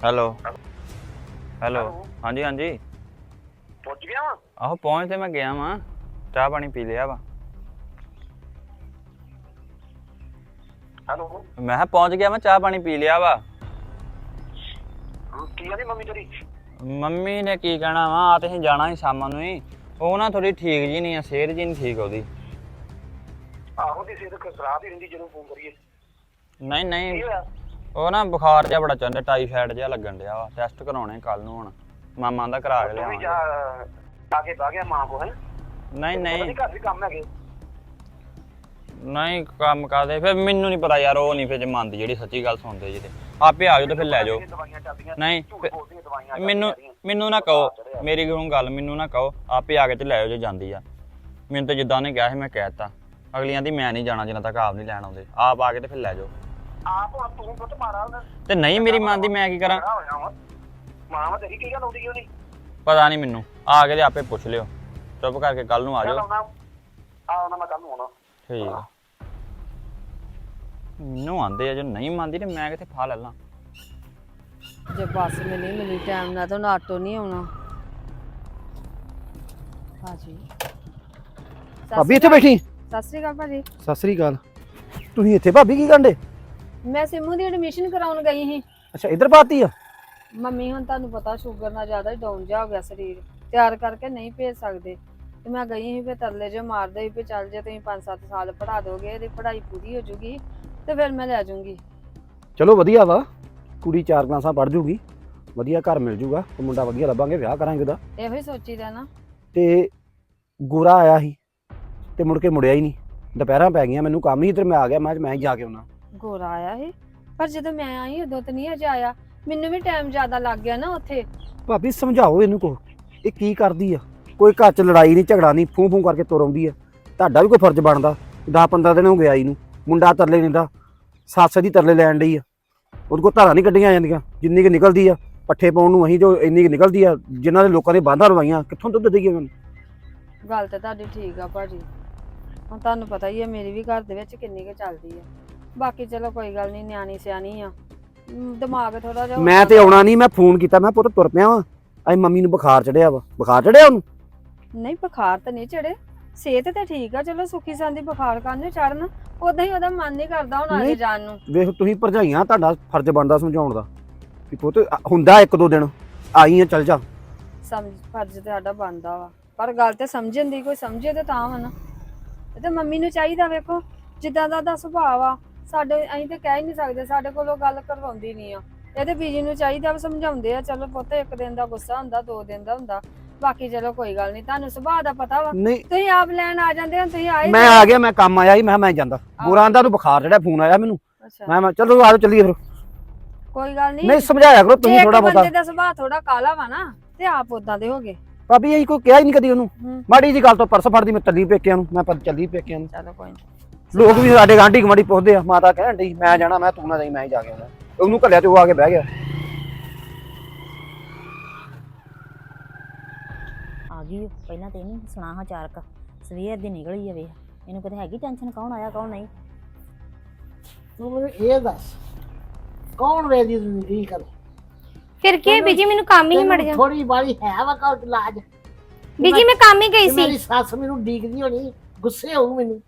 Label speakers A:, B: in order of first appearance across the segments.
A: Hello. Hello. ਹਾਂਜੀ ਹਾਂਜੀ।
B: ਪੁੱਜ ਗਿਆ ਵਾ?
A: ਆਹੋ ਪਹੁੰਚ ਤੇ ਮੈਂ ਗਿਆ ਵਾਂ। ਚਾਹ ਪਾਣੀ ਪੀ ਲਿਆ ਵਾ।
B: ਹੈਲੋ।
A: ਮੈਂ ਕਿਹਾ ਪਹੁੰਚ ਗਿਆ ਮੈਂ ਚਾਹ ਪਾਣੀ ਪੀ ਲਿਆ ਵਾ।
B: ਕੀ ਆਂਦੀ ਮੰਮੀ ਤੇਰੀ?
A: ਮੰਮੀ ਨੇ ਕੀ ਕਹਿਣਾ ਵਾ ਆ ਤੇ ਅਸੀਂ ਜਾਣਾ ਸੀ ਸ਼ਾਮਾਂ ਨੂੰ ਹੀ। ਉਹ ਨਾ ਥੋੜੀ ਠੀਕ ਜੀ ਨਹੀਂ ਆ ਸਿਹਤ ਜੀ ਨਹੀਂ ਠੀਕ ਉਹਦੀ।
B: ਆਹੋ ਦੀ ਸਿਹਤ ਖਸਰਾਤ ਹੀ ਰਹਿੰਦੀ ਜਦੋਂ ਫੋਨ ਕਰੀਏ।
A: ਨਹੀਂ
B: ਕੀ
A: ਨਹੀਂ
B: ਹੋਇਆ?
A: ਉਹ ਨਾ ਬੁਖਾਰ ਜਿਹਾ ਬੜਾ ਚੰਦਾ ਟਾਈਫਾਇਡ ਜਿਹਾ ਲੱਗਣ ਡਿਆ ਵਾ। ਟੈਸਟ ਕਰਾਉਣੇ ਕੱਲ ਨੂੰ ਹੁਣ। ਮਾਮਾ ਦਾ ਕਰਾ ਕੇ
B: ਤੂੰ ਵੀ
A: ਲਿਆਵਾਂਗੇ।
B: ਜਾ ਆ ਕੇ ਬਹਿ ਗਿਆ ਮਾਂ ਕੋ ਹੈ
A: ਨਹੀਂ। ਨਹੀਂ
B: ਘਰ ਵੀ ਕੰਮ ਹੈਗੇ?
A: ਨਹੀਂ ਕੰਮ ਕਰਦੇ ਫਿਰ ਮੈਨੂੰ ਨਹੀਂ ਪਤਾ ਯਾਰ ਉਹ ਨਹੀਂ ਫਿਰ ਜੇ ਮੰਨਦੀ ਜਿਹੜੀ ਸੱਚੀ ਗੱਲ ਸੁਣਦੇ ਜੀ ਤੇ। ਆਪੇ ਆ ਜਾਓ ਤੇ ਫਿਰ ਲੈ ਜਾਓ।
B: ਦਵਾਈਆਂ ਚੱਲਦੀਆਂ
A: ਨਹੀਂ
B: ਝੂਠ
A: ਫਿਰ-
B: ਬੋਲਦੀਆਂ ਦਵਾਈਆਂ
A: ਮੈਨੂੰ। ਮੈਨੂੰ ਨਾ ਕਹੋ ਮੇਰੀ ਨੂੰ ਗੱਲ ਮੈਨੂੰ ਨਾ ਕਹੋ ਆਪੇ ਆ ਕੇ ਤੇ ਲੈ ਆਓ ਜੇ ਜਾਂਦੀ ਆ। ਮੈਨੂੰ ਤਾਂ ਜਿੱਦਾਂ ਨੇ ਕਿਹਾ ਸੀ ਮੈਂ ਕਹਿਤਾ ਅਗਲੀਆਂ ਦੀ ਮੈਂ ਨਹੀਂ ਜਾਣਾ ਜਿੰਨਾ ਤੱਕ ਆਪ ਨਹੀਂ ਲੈਣ ਆਉਂਦੇ। ਆਪ ਆ ਕੇ ਤੇ ਫਿਰ ਲੈ ਜਾਓ।
B: ਆਪ ਹੁਣ ਤੂੰ ਪੁੱਤ ਮਾਰਾ ਉਹਦਾ
A: ਤੇ ਨਹੀਂ ਮੇਰੀ ਮੰਨਦੀ ਮੈਂ ਕੀ ਕਰਾਂ?
B: ਹੋਇਆ ਵਾ। ਮਾਂ ਤੇਰੀ ਕੀ ਗੱਲ ਆਉਂਦੀ ਕਿਉਂ ਨਹੀਂ
A: ਪਤਾ ਨਹੀਂ ਮੈਨੂੰ। ਆ ਕੇ ਤੇ ਆਪੇ ਪੁੱਛ ਲਿਓ। ਚੁੱਪ ਕਰਕੇ ਕੱਲ ਨੂੰ ਆ
B: ਚੱਲ
A: ਜਾਓ।
B: ਆਉਣਾ ਆ ਉਹਨਾਂ ਮੈਂ ਕੱਲ ਨੂੰ ਆਉਣਾ।
A: ਠੀਕ ਆ। ਮੈਨੂੰ ਆਂਦੇ ਆ ਜੋ ਨਹੀਂ ਮੰਨਦੀ ਤੇ ਮੈਂ ਕਿੱਥੇ ਫਾ ਲੈ ਲਾਂ?
C: ਜੇ ਬੱਸ ਮਿਲੀ ਮਿਲੀ ਟਾਈਮ ਨਾਲ ਤਾਂ ਉਹਨੂੰ ਆਟੋ ਨਹੀਂ ਆਉਣਾ। ਭਾਜੀ।
D: ਭਾਬੀ ਇੱਥੇ ਬੈਠੀ?
C: ਸਤਿ ਸ੍ਰੀ ਅਕਾਲ ਭਾਜੀ।
D: ਸਤਿ ਸ੍ਰੀ ਅਕਾਲ। ਤੁਸੀਂ ਇੱਥੇ ਭਾਬੀ ਕੀ ਕਰਦੇ
C: ਮੈਂ ਸਿੰਮੂ ਦੀ ਐਡਮਿਸ਼ਨ ਕਰਾਉਣ ਗਈ ਸੀ।
D: ਅੱਛਾ ਇੱਧਰ ਪਾਤੀ ਆ?
C: ਮੰਮੀ ਹੁਣ ਤੁਹਾਨੂੰ ਪਤਾ ਸ਼ੂਗਰ ਨਾਲ ਜ਼ਿਆਦਾ ਡਾਊਨ ਜਾ ਹੋ ਗਿਆ ਸਰੀਰ। ਤਿਆਰ ਕਰਕੇ ਨਹੀਂ ਭੇਜ ਸਕਦੇ। ਤੇ ਮੈਂ ਗਈ ਸੀ ਫਿਰ ਤਰਲੇ ਜੇ ਮਾਰਦੇ ਸੀ ਵੀ ਚੱਲ ਜੇ ਤੁਸੀਂ 5-7 ਸਾਲ ਪੜ੍ਹਾ ਦੋਗੇ ਇਹਦੀ ਪੜ੍ਹਾਈ ਪੂਰੀ ਹੋ ਜੂਗੀ ਤੇ ਫਿਰ ਮੈਂ ਲੈ ਜਾਊਂਗੀ।
D: ਚਲੋ ਵਧੀਆ ਵਾ ਕੁੜੀ ਚਾਰ ਕਲਾਸਾਂ ਪੜ੍ਹ ਜੂਗੀ ਵਧੀਆ ਘਰ ਮਿਲ ਜੂਗਾ ਤੇ ਮੁੰਡਾ ਵਧੀਆ ਲੱਭਾਂਗੇ ਵਿਆਹ ਕਰਾਂਗੇ ਉਹਦਾ।
C: ਇਹੋ ਹੀ ਸੋਚੀਦਾ ਨਾ।
D: ਤੇ ਗੋਰਾ ਆਇਆ ਸੀ ਤੇ ਮੁੜ ਕੇ ਮੁੜਿਆ ਹੀ ਨਹੀਂ। ਦੁਪਹਿਰਾਂ ਪੈ ਗਈਆਂ ਮੈਨੂੰ ਕੰਮ ਹੀ ਤੇ ਮੈਂ ਆ ਗਿਆ ਮੈਂ ਕਿਹਾ ਮੈਂ ਹੀ ਜਾ ਕੇ ਆਉਣਾ।
C: ਗੋਰਾ ਆਇਆ ਸੀ। ਪਰ ਜਦੋਂ ਮੈਂ ਆਈ ਉਦੋਂ ਤਾਂ ਨਹੀਂ ਹਜੇ ਆਇਆ। ਮੈਨੂੰ ਵੀ ਟਾਈਮ ਜ਼ਿਆਦਾ ਲੱਗ ਗਿਆ ਨਾ ਉੱਥੇ।
D: ਭਾਬੀ ਸਮਝਾਓ ਇਹਨੂੰ ਕੋ ਇਹ ਕੀ ਕਰਦੀ ਆ? ਕੋਈ ਘਰ 'ਚ ਲੜਾਈ ਨਹੀਂ ਝਗੜਾ ਨਹੀਂ ਫੂੰ ਫੂੰ ਕਰਕੇ ਤੁਰ ਆਉਂਦੀ ਆ। ਤੁਹਾਡਾ ਵੀ ਕੋਈ ਫਰਜ਼ ਬਣਦਾ। 10 15 ਦਿਨ ਹੋ ਗਿਆ ਇਹਨੂੰ ਮੁੰਡਾ ਤਰਲੇ ਲੈਂਦਾ। ਸੱਸ ਦੀ ਤਰਲੇ ਲੈਣ ਡਈ ਆ। ਉਹਦੇ ਕੋਲ ਧਾਰਾਂ ਨਹੀਂ ਕੱਢੀਆਂ ਜਾਂਦੀਆਂ। ਜਿੰਨੀ ਕਿ ਨਿਕਲਦੀ ਆ ਪੱਠੇ ਪਾਉਣ ਨੂੰ ਅਸੀਂ ਜੋ ਇੰਨੀ ਕਿ ਨਿਕਲਦੀ ਆ ਜਿਨ੍ਹਾਂ ਦੇ ਲੋਕਾਂ ਦੇ ਬਾਂਧਾਂ ਲਵਾਈਆਂ ਕਿੱਥੋਂ ਦੁੱਧ ਦੇਈਏ ਉਹਨਾਂ ਨੂੰ?
C: ਗੱਲ ਤਾਂ ਤੁਹਾਡੀ ਠੀਕ ਆ ਭਾਜੀ। ਹੁਣ ਤੁਹਾਨੂੰ ਪਤਾ ਹੀ ਹੈ ਮੇਰੀ ਵੀ ਘਰ ਦੇ ਵਿੱਚ ਕਿੰਨੀ ਕੁ ਚੱਲਦੀ ਆ। ਬਾਕੀ ਚਲੋ ਕੋਈ ਗੱਲ ਨਹੀਂ ਨਿਆਣੀ ਸਿਆਣੀ ਆ। ਮ, ਦਿਮਾਗ ਥੋੜਾ ਜਿਹਾ
D: ਮੈਂ ਤੇ ਆਉਣਾ ਨਹੀਂ ਮੈਂ ਫੋਨ ਕੀਤਾ ਮੈਂ ਪੁੱਤ ਤੁਰ ਪਿਆ ਵਾਂ। ਅੱਜ ਮੰਮੀ ਨੂੰ ਬੁਖਾਰ ਚੜਿਆ ਵਾ। ਬੁਖਾਰ ਚੜਿਆ ਉਹਨੂੰ?
C: ਨਹੀਂ ਬੁਖਾਰ ਤਾਂ ਨਹੀਂ ਚੜੇ ਸਿਹਤ ਤਾਂ ਠੀਕ ਆ ਚਲੋ ਸੁੱਖੀ ਸੰਦੀ ਬੁਖਾਰ ਕਾਹਨੂੰ ਚੜਨ ਉਦਾਂ ਹੀ ਉਹਦਾ ਮਨ ਨਹੀਂ ਕਰਦਾ ਹੁਣ ਆਗੇ
D: ਨਹੀਂ।
C: ਜਾਣ ਨੂੰ।
D: ਵੇਖ ਤੁਸੀਂ ਭਰਜਾਈਆਂ ਤੁਹਾਡਾ ਫਰਜ਼ ਬਣਦਾ ਸਮਝਾਉਣ ਦਾ। ਵੀ ਪੁੱਤ ਹੁੰਦਾ ਇੱਕ ਦੋ ਦਿਨ। ਆਈ ਆ ਚੱਲ ਜਾ।
C: ਸਮਝ ਫਰਜ਼ ਤੇ ਸਾਡਾ ਬਣਦਾ ਵਾ। ਪਰ ਗੱਲ ਤੇ ਸਮਝਣ ਦੀ ਕੋਈ ਸਮਝੇ ਤੇ ਤਾਂ ਵਾ ਨਾ। ਇਹ ਤੇ ਮੰਮੀ ਨੂੰ ਚਾਹੀਦਾ ਵੇਖੋ ਜਿੱਦਾਂ ਦਾ ਦਾ ਸੁਭਾਅ ਆ ਸਾਡੇ ਅਸੀਂ ਤੇ ਕਹਿ ਹੀ ਨਹੀਂ ਸਕਦੇ ਸਾਡੇ ਕੋਲੋਂ ਗੱਲ ਕਰਵਾਉਂਦੀ ਨਹੀਂ ਆ। ਇਹਦੇ ਬੀਜੀ ਨੂੰ ਚਾਹੀਦਾ ਵਾ ਸਮਝਾਉਂਦੇ ਆ ਚਲੋ ਪੁੱਤ ਇੱਕ ਦਿਨ ਦਾ ਗੁੱਸਾ ਹੁੰਦਾ ਦੋ ਦਿਨ ਦਾ ਹੁੰਦਾ ਬਾਕੀ ਚਲੋ ਕੋਈ ਗੱਲ ਨਹੀਂ ਤੁਹਾਨੂੰ ਸੁਭਾਅ ਦਾ ਪਤਾ ਵਾ।
D: ਨਹੀਂ।
C: ਤੁਸੀਂ ਆਪ ਲੈਣ ਆ ਜਾਂਦੇ ਹੋ ਤੁਸੀਂ ਆਏ
D: ਮੈਂ ਆ ਗਿਆ ਮੈਂ ਕੰਮ ਆਇਆ ਸੀ ਮੈਂ ਕਿਹਾ ਮੈਂ ਜਾਂਦਾ। ਗੋਰਾ ਆਂਦਾ ਨੂੰ ਬੁਖਾਰ ਚੜਿਆ ਫੋਨ ਆਇਆ ਮੈਨੂੰ।
C: ਅੱਛਾ।
D: ਮੈਂ ਮੈਂ ਚਲੋ ਆਜੋ ਚੱਲੀਏ ਫਿਰ।
C: ਕੋਈ ਗੱਲ ਨਹੀਂ।
D: ਨਹੀਂ ਸਮਝਾਇਆ ਕਰੋ ਤੁਸੀਂ ਥੋੜਾ ਬਹੁਤਾ।
C: ਬੰਦੇ ਦਾ ਸੁਭਾਅ ਥੋੜਾ ਕਾਲਾ ਵਾ ਨਾ ਤੇ ਆਪ ਉਦਾਂ ਦੇ ਹੋਗੇ
D: ਭਾਬੀ ਇਹ ਕੋਈ ਕਿਹਾ ਹੀ ਨਹੀਂ ਕਦੀ ਉਹਨੂੰ। ਮਾੜੀ ਜੀ ਗੱਲ ਤੋਂ ਪਰਸ ਫੜਦੀ ਮੈਂ ਚੱਲੀ ਪੇਕਿਆਂ ਨੂੰ ਮੈਂ ਪਰ ਚੱਲੀ ਪੇਕਿਆਂ ਨੂੰ।
C: ਚਲੋ ਕੋਈ ਨੀ।
D: ਲੋਕ ਵੀ ਸਾਡੇ ਗਾਂਢੀ ਗਵਾਂਢੀ ਪੁੱਛਦੇ ਆ ਮਾਤਾ ਕਹਿਣ ਡਈ ਮੈਂ ਜਾਣਾ ਮੈਂ ਤੂੰ ਨਾ ਜਾਈ ਮੈਂ ਹੀ ਜਾ ਕੇ ਆਉਣਾ। ਉਹਨੂੰ ਘੱਲਿਆ ਤੇ ਉਹ ਆ ਕੇ ਬਹਿ ਗਿਆ।
E: ਆ ਗਈ ਉਹ। ਪਹਿਲਾਂ ਤੇ ਇਹਨੂੰ ਸੁਣਾ ਹਾਂ ਚਾਰ ਕ ਸਵੇਰ ਦੀ ਨਿਕਲੀ ਆ ਵੇਖ ਇਹਨੂੰ ਕਿਤੇ ਹੈਗੀ ਟੈਨਸ਼ਨ ਕੌਣ ਆਇਆ ਕੌਣ ਨਹੀਂ?
F: ਤੂੰ ਮੈਨੂੰ ਇਹ ਦੱਸ ਕੌਣ ਵੇਦੀ ਜ਼ਿੰਦਗੀ ਕਰ?
G: ਫਿਰ ਕੀ ਹੈ ਬੀਜੀ ਮੈਨੂੰ ਕੰਮ ਹੀ ਮੜ ਜਾ
F: ਥੋੜੀ ਬਾਰੀ ਹੈ ਵਾ ਕਾ ਇਲਾਜ।
G: ਬੀਜੀ ਮੈਂ ਕੰਮ ਹੀ ਗਈ
F: ਤੇ ਮੇਰੀ
G: ਸੀ
F: ਸੱਸ ਮੈਨੂੰ ਡੀਕਦੀ ਹੋਣੀ ਗੁੱਸੇ ਹੋਊ ਮੈਨੂੰ।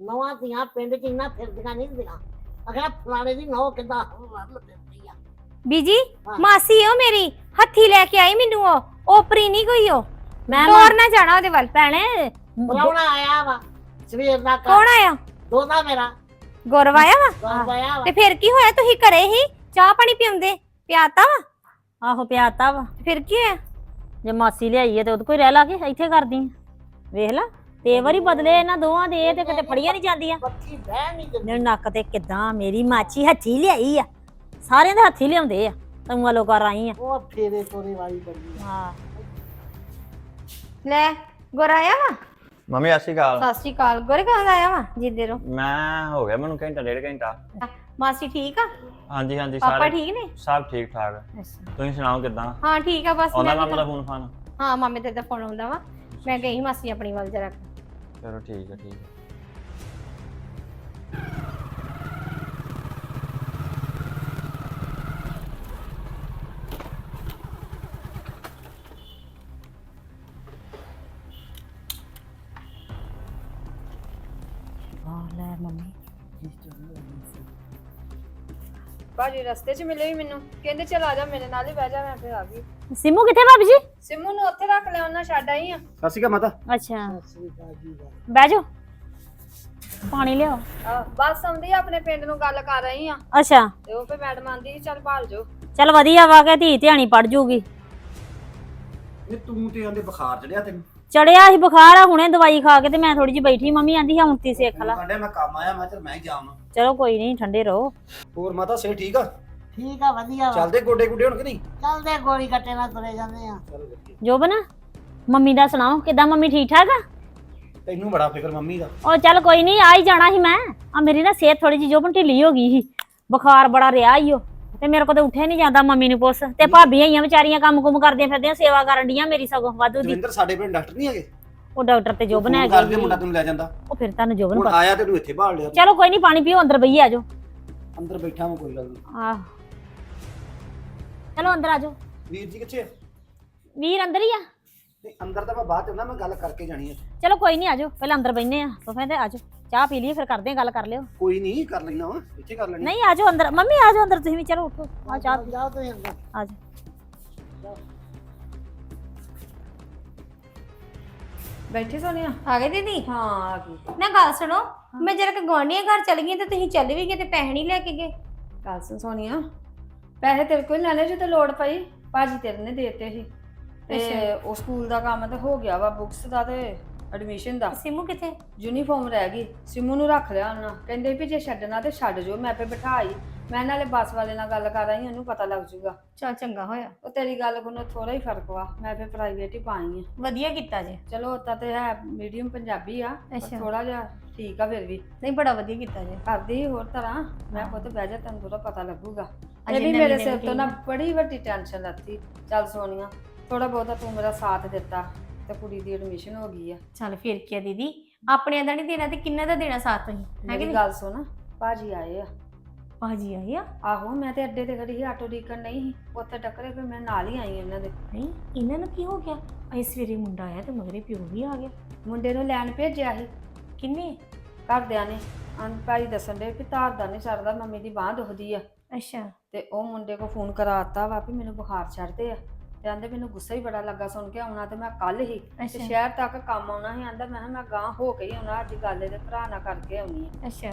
F: ਨਵਾਂ ਧੀਆਂ ਪਿੰਡ ਚ ਇੰਨਾ ਫਿਰਦੀਆਂ ਨਹੀਂ ਹੁੰਦੀਆਂ। ਅਗਰ ਫਲਾਣੇ ਦੀ ਨੌ ਕਿਦਾਂ ਵੱਲ ਫਿਰਦੀ ਆ।
G: ਬੀਜੀ
F: ਹਾਂ।
G: ਮਾਸੀ ਉਹ ਮੇਰੀ ਹੱਥੀ ਲੈ ਕੇ ਆਈ ਮੈਨੂੰ ਉਹ। ਓਪਰੀ ਨਹੀਂ ਕੋਈ ਉਹ।
E: ਮੈਂ
G: ਤੋਰ ਨਾ ਜਾਣਾ ਉਹਦੇ ਵੱਲ ਭੈਣੇ।
F: ਬੁਲਾਉਣਾ ਆਇਆ ਵਾ? ਸਵੇਰ ਦਾ
G: ਕੌਣ ਆਇਆ?
F: ਦੋਦਾ ਮੇਰਾ।
G: ਗੁਰਵ ਆਇਆ ਵਾ?
F: ਗੌਰਵ ਆਇਆ ਵਾ।
G: ਤੇ ਫਿਰ ਕੀ ਹੋਇਆ? ਤੁਸੀਂ ਘਰੇ ਹੀ ਚਾਹ ਪਾਣੀ ਪਿਉਂਦੇ? ਪਿਆਤਾ ਵਾ?
E: ਆਹੋ ਪਿਆਤਾ ਵਾ।
G: ਫਿਰ ਕੀ ਹੋਇਆ?
E: ਜੇ ਮਾਸੀ ਲਿਆਈ ਹੈ ਤੇ ਉਹਦੇ ਕੋਈ ਰਹਿ ਲਾ ਕੇ ਇੱਥੇ ਕਰਦੀ। ਵੇਖ ਲਾ। ਤੇਵਰ ਹੀ ਬਦਲੇ ਇਹਨਾਂ ਦੋਵਾਂ ਦੇ ਇਹ ਤੇ ਕਿਤੇ ਫੜੀਆਂ ਨਹੀਂ ਜਾਂਦੀਆਂ।
F: ਬੱਚੀ ਬਹਿ ਨਹੀਂ ਦਿੰਦੀ
E: ਮੇਰੇ ਨੱਕ ਤੇ ਕਿਦਾਂ ਮੇਰੀ ਮਾਚੀ ਹੱਥੀ ਲਿਆਈ ਆ। ਸਾਰਿਆਂ ਦੇ ਹੱਥੀ ਲਿਆਉਂਦੇ ਆ ਤੂੰ ਵਾਲੋ ਕਰ ਆਈ ਆ।
F: ਉਹ ਫੇਰੇ ਤੋਰੇ ਵਾਲੀ ਬੜੀ ਆ।
E: ਹਾਂ।
G: ਲੈ ਗੁਰ ਆਇਆ ਵਾ?
A: ਮੰਮੀ ਸਤਿ ਸ਼੍ਰੀ ਅਕਾਲ।
G: ਸਤਿ ਸ਼੍ਰੀ ਅਕਾਲ। ਗੁਰ ਕਹਾਂ ਆਇਆ ਵਾ ਜਿੱਦੇ ਰੋ
A: ਮੈਂ ਹੋ ਗਿਆ ਮੈਨੂੰ ਘੰਟਾ ਡੇਢ ਘੰਟਾ।
G: ਮਾਸੀ ਠੀਕ ਆ?
A: ਹਾਂਜੀ ਹਾਂਜੀ
G: ਪਾਪਾ
A: ਸਾਰੇ
G: ਠੀਕ ਨੇ?
A: ਸਭ ਠੀਕ ਠਾਕ। ਤੁਸੀਂ ਸੁਣਾਓ ਕਿਦਾਂ?
G: ਹਾਂ ਠੀਕ ਆ ਬਸ
A: ਆਉਂਦਾ
G: ਮੈਂ
A: ਮਾਮਾ ਦਾ ਫੋਨ ਫਾਨ
G: ਹਾਂ ਮਾਮੇ ਤੇ ਦਾ ਫੋਨ ਆਉਂਦਾ ਵਾ। ਮੈਂ ਗਈ ਮਾਸੀ ਆਪਣੀ ਵੱਲ ਜਰਾ।
A: ਚਲੋ ਠੀਕ ਹੈ ਠੀਕ ਹੈ।
C: ਭਾਜੀ ਰਸਤੇ 'ਚ ਮਿਲੇ ਹੀ ਮੈਨੂੰ। ਕਹਿੰਦੇ ਚਲ ਆ ਜਾ ਮੇਰੇ ਨਾਲ ਹੀ ਬਹਿ ਜਾ ਮੈਂ ਫਿਰ ਆ ਗਈ।
E: ਸਿਮੂ ਕਿੱਥੇ ਭਾਬੀ ਜੀ?
C: ਸਿੰਮੂ ਨੂੰ ਉੱਥੇ ਰੱਖ ਲਿਆ ਉਹਨਾਂ ਛੱਡ ਆਈ ਆ।
D: ਸਤਿ ਸ਼੍ਰੀ ਅਕਾਲ ਮਾਤਾ।
E: ਅੱਛਾ। ਬਹਿ ਜਾਓ। ਪਾਣੀ ਲਿਆਓ।
C: ਆਹ, ਬਸ ਆਉਂਦੀ ਆ ਆਪਣੇ ਪਿੰਡ ਨੂੰ ਗੱਲ ਕਰ ਰਹੀ ਆ।
E: ਅੱਛਾ।
C: ਤੇ ਉਹ ਫੇ ਮੈਡਮ ਆਂਦੀ ਚੱਲ ਭਾਲ ਜੋ
E: ਚਲ ਵਧੀਆ ਵਾ ਕੇ ਧੀ ਧਿਆਣੀ ਪੜ ਜੂਗੀ।
D: ਇਹ ਤੂੰ ਤੇ ਆਂਦੇ ਬੁਖਾਰ ਚੜਿਆ ਤੈਨੂੰ।
E: ਚੜਿਆ ਸੀ ਬੁਖਾਰ ਆ ਹੁਣੇ ਦਵਾਈ ਖਾ ਕੇ ਤੇ ਮੈਂ ਥੋੜੀ ਜਿਹੀ ਬੈਠੀ ਮੰਮੀ ਆਂਦੀ ਹੁਣ ਤੀ ਸਿੱਖ ਲਾ।
D: ਕਹਿੰਦਾ ਮੈਂ ਕੰਮ ਆਇਆ ਮੈਂ ਚਲ ਮੈਂ ਹੀ ਜਾਵਾਂ।
E: ਚਲੋ ਕੋਈ ਨਹੀਂ ਠੰਡੇ ਰਹੋ।
D: ਹੋਰ ਮਾਤਾ ਸੇ ਠੀਕ ਆ?
F: ਠੀਕ ਆ ਵਧੀਆ ਵਾ।
D: ਚੱਲਦੇ ਗੋਡੇ ਗੁੱਡੇ ਹੁਣ ਕਿ ਨਹੀਂ?
F: ਚੱਲਦੇ ਗੋਲੀ ਕੱਟੇ ਨਾਲ ਤੁਰੇ ਜਾਂਦੇ ਆ।
D: ਚੱਲ ਵਧੀਆ।
E: ਜੋਬਨ ਮੰਮੀ ਦਾ ਸੁਣਾਓ ਕਿਦਾਂ ਮੰਮੀ ਠੀਕ ਠਾਕ ਆ?
D: ਤੈਨੂੰ ਬੜਾ ਫਿਕਰ ਮੰਮੀ ਦਾ।
E: ਉਹ ਚੱਲ ਕੋਈ ਨਹੀਂ ਆ ਹੀ ਜਾਣਾ ਸੀ ਮੈਂ। ਆ ਮੇਰੀ ਨਾ ਸਿਹਤ ਥੋੜੀ ਜਿਹੀ ਜੋਬਨ ਢਿੱਲੀ ਹੋ ਗਈ ਸੀ। ਬੁਖਾਰ ਬੜਾ ਰਿਹਾ ਈ ਓ ਤੇ ਮੇਰੇ ਕੋਲ ਤਾਂ ਉੱਠਿਆ ਨਹੀਂ ਜਾਂਦਾ ਮੰਮੀ ਨੂੰ ਪੁੱਛ। ਤੇ ਭਾਬੀਆਂ ਹੀ ਆ ਵਿਚਾਰੀਆਂ ਕੰਮ ਕੁਮ ਕਰਦੀਆਂ ਫਿਰਦੀਆਂ ਸੇਵਾ ਕਰਨ ਡੀਆਂ ਮੇਰੀ ਸਗੋਂ ਵਾਧੂ ਦੀ।
D: ਦਵਿੰਦਰ ਸਾਡੇ ਪਿੰਡ ਡਾਕਟਰ ਨਹੀਂ ਹੈਗੇ?
E: ਉਹ ਡਾਕਟਰ ਤੇ ਹੈਗੇ
D: ਕਰਕੇ
E: ਸੀ।
D: ਮੁੰਡਾ ਤੈਨੂੰ ਲੈ ਜਾਂਦਾ।
E: ਉਹ ਫਿਰ ਤੁਹਾਨੂੰ
D: ਹੁਣ
E: ਪਤਾ
D: ਆਇਆ ਤੈਨੂੰ ਇੱਥੇ ਬਾਹਰ ਲਿਆ।
E: ਚਲੋ ਕੋਈ ਨਹੀਂ ਪਾਣੀ ਪੀਓ ਅੰਦਰ ਬਈਏ ਆਜੋ
D: ਅੰਦਰ ਬੈਠਾ ਮੈਂ ਕੋਈ ਗੱਲ ਨਹੀਂ
E: ਆਹ। ਚਲੋ ਅੰਦਰ ਆਜੋ
D: ਵੀਰ ਜੀ ਕਿੱਥੇ ਆ?
E: ਵੀਰ ਅੰਦਰ ਹੀ ਆ।
D: ਨਹੀਂ ਅੰਦਰ ਤਾਂ ਮੈਂ ਬਾਅਦ ਚ ਆਉਣਾ ਮੈਂ ਗੱਲ ਕਰਕੇ ਜਾਣੀ ਹੈ
E: ਚਲੋ ਕੋਈ ਨਹੀਂ ਆਜੋ ਪਹਿਲਾਂ ਅੰਦਰ ਬੈਠਨੇ ਆ। ਸੋਫੇ ਤੇ ਆਜੋ ਚਾਹ ਪੀ ਲਈਏ ਫਿਰ ਕਰਦੇ ਆ ਗੱਲ ਕਰ ਲਿਓ।
D: ਕੋਈ ਨਹੀਂ ਕਰ ਲੈਣਾ ਵਾ। ਇੱਥੇ ਕਰ ਲੈਣੀ।
E: ਨਹੀਂ ਆਜੋ ਅੰਦਰ। ਮੰਮੀ ਆਜੋ ਅੰਦਰ ਤੁਸੀਂ ਵੀ ਚਲੋ ਉੱਠੋ। ਆ ਚਾਹ ਪੀ।
F: ਜਾਓ ਤੁਸੀਂ ਅੰਦਰ।
E: ਆਜੋ
C: ਬੈਠੀ ਸੋਨੀਆ?
G: ਆ ਗਏ ਦੀਦੀ?
C: ਹਾਂ ਆ ਗਈ
G: ਨਾ ਗੱਲ ਸੁਣੋ ਮੈਂ ਜਰਾ ਕਿ ਗਵਾਂਢੀਆਂ ਘਰ ਚਲ ਗਈ ਤੇ ਤੁਸੀਂ ਚੱਲ ਵੀ ਗਏ ਤੇ ਪੈਸੇ ਨਹੀਂ ਲੈ ਕੇ ਗਏ।
C: ਗੱਲ ਸੁਣ ਸੋਨੀਆ ਪੈਸੇ ਤੇਰੇ ਕੋਲ ਲੈਣੇ ਜੇ ਤੇ ਲੋੜ ਪਈ ਭਾਜੀ ਤੇਰੇ ਨੇ ਦੇਤੇ ਸੀ। ਤੇ। ਉਹ ਸਕੂਲ ਦਾ ਕੰਮ ਤੇ ਹੋ ਗਿਆ ਵਾ ਬੁੱਕਸ ਦਾ ਤੇ ਐਡਮਿਸ਼ਨ ਦਾ।
G: ਸਿਮੂ ਕਿੱਥੇ?
C: ਯੂਨੀਫਾਰਮ ਰਹਿ ਗਈ ਸਿਮੂ ਨੂੰ ਰੱਖ ਲਿਆ ਉਹਨਾਂ ਕਹਿੰਦੇ ਵੀ ਜੇ ਛੱਡਣਾ ਤੇ ਛੱਡ ਜੋ ਮੈਂ ਆਪੇ ਬਿਠਾਈ ਮੈਂ ਨਾਲੇ ਬੱਸ ਵਾਲੇ ਨਾਲ ਗੱਲ ਕਰ ਰਹੀ ਉਹਨੂੰ ਪਤਾ ਲੱਗ ਜੂਗਾ।
G: ਚਲ ਚੰਗਾ ਹੋਇਆ।
C: ਉਹ ਤੇਰੀ ਗੱਲ ਕੋਲੋਂ ਥੋੜਾ ਹੀ ਫ਼ਰਕ ਵਾ ਮੈਂ ਫੇ ਪ੍ਰਾਈਵੇਟ ਹੀ ਪਾਈ ਆ।
G: ਵਧੀਆ ਕੀਤਾ ਜੇ।
C: ਚਲੋ ਤਾਂ ਤੇ ਹੈ ਮੀਡੀਅਮ ਪੰਜਾਬੀ ਆ
G: ਅੱਛਾ।
C: ਥੋੜਾ ਜਿਹਾ ਠੀਕ ਆ ਫਿਰ ਵੀ।
G: ਨਹੀਂ ਬੜਾ ਵਧੀਆ ਕੀਤਾ ਜੇ।
C: ਕਰਦੀ ਹੋਰ ਤਰ੍ਹਾਂ ਮੈਂ ਪੁੱਤ ਬਹਿ ਜਾ ਤੈਨੂੰ ਥੋੜਾ ਪਤਾ ਲੱਗੂਗਾ। ਇਹ ਵੀ
G: ਨਵੀਂ
C: ਮੇਰੇ
G: ਨਵੀਂ
C: ਸਿਰ ਤੋਂ ਨਾ। ਬੜੀ ਵੱਡੀ ਟੈਨਸ਼ਨ ਲੱਤੀ। ਚੱਲ ਸੋਨੀਆ ਥੋੜਾ ਬਹੁਤਾ ਤੂੰ ਮੇਰਾ ਸਾਥ ਦਿੱਤਾ ਤੇ ਕੁੜੀ ਦੀ ਐਡਮਿਸ਼ਨ ਹੋ ਗਈ ਆ।
G: ਚਲ ਫਿਰ ਕੀ ਆ ਦੀਦੀ? ਆਪਣਿਆਂ ਦਾ ਨਹੀਂ ਦੇਣਾ ਤੇ ਕਿੰਨਾ ਦਾ ਦੇਣਾ ਸਾਥ ਤੁਸੀਂ? ਹੈ ਕਿ
C: ਮੇਰੀ
G: ਨਹੀਂ?
C: ਗੱਲ ਸੁਣ ਭਾਜੀ ਆਏ ਆ।
G: ਭਾਜੀ ਆਈ ਆ?
C: ਆਹੋ ਮੈਂ ਤੇ ਅੱਡੇ ਤੇ ਖੜੀ ਸੀ ਆਟੋ ਡੀਕਣ ਨਹੀਂ ਸੀ ਉੱਥੇ ਟੱਕਰੇ ਫਿਰ ਮੈਂ ਨਾਲ ਹੀ ਆਈ ਇਹਨਾਂ ਦੇ।
G: ਨਹੀਂ ਇਹਨਾਂ ਨੂੰ ਕੀ ਹੋ ਗਿਆ? ਅਈ ਸਵੇਰੇ ਮੁੰਡਾ ਆਇਆ ਤੇ ਮਗਰੇ ਪਿਓ ਵੀ ਆ ਗਿਆ।
C: ਮੁੰਡੇ ਨੂੰ ਲੈਣ ਭੇਜਿਆ ਸੀ।
G: ਕਿੰਨੇ?
C: ਘਰਦਿਆਂ ਨੇ। ਭਾਈ ਦੱਸਣ ਦੇ ਵੀ ਧਾਰ ਦਾ ਨਹੀਂ ਸਰਦਾ ਮੰਮੀ ਦੀ ਬਾਹ ਦੁਖਦੀ ਆ।
G: ਅੱਛਾ।
C: ਤੇ ਉਹ ਮੁੰਡੇ ਕੋ ਫੋਨ ਕਰਾਤਾ ਵਾ ਵੀ ਮੈਨੂੰ ਬੁਖਾਰ ਚੜਦੇ ਆ। ਤੇ ਆਂਦੇ ਮੈਨੂੰ ਗੁੱਸਾ ਹੀ ਬੜਾ ਲੱਗਾ ਸੁਣ ਕੇ ਆਉਣਾ ਤੇ ਮੈਂ ਕੱਲ ਹੀ। ਤੇ
G: ਅੱਛਾ।
C: ਸ਼ਹਿਰ ਤੱਕ ਕੰਮ ਆਉਣਾ ਸੀ ਆਂਦਾ ਮੈਂ ਕਿਹਾ ਮੈਂ ਗਾਂ ਹੋ ਕੇ ਹੀ ਆਉਣਾ ਅੱਜ ਗੱਲ ਇਹਦੇ ਭਰਾ ਨਾਲ ਕਰਕੇ ਆਉਣੀ ਆ।
G: ਅੱਛਾ।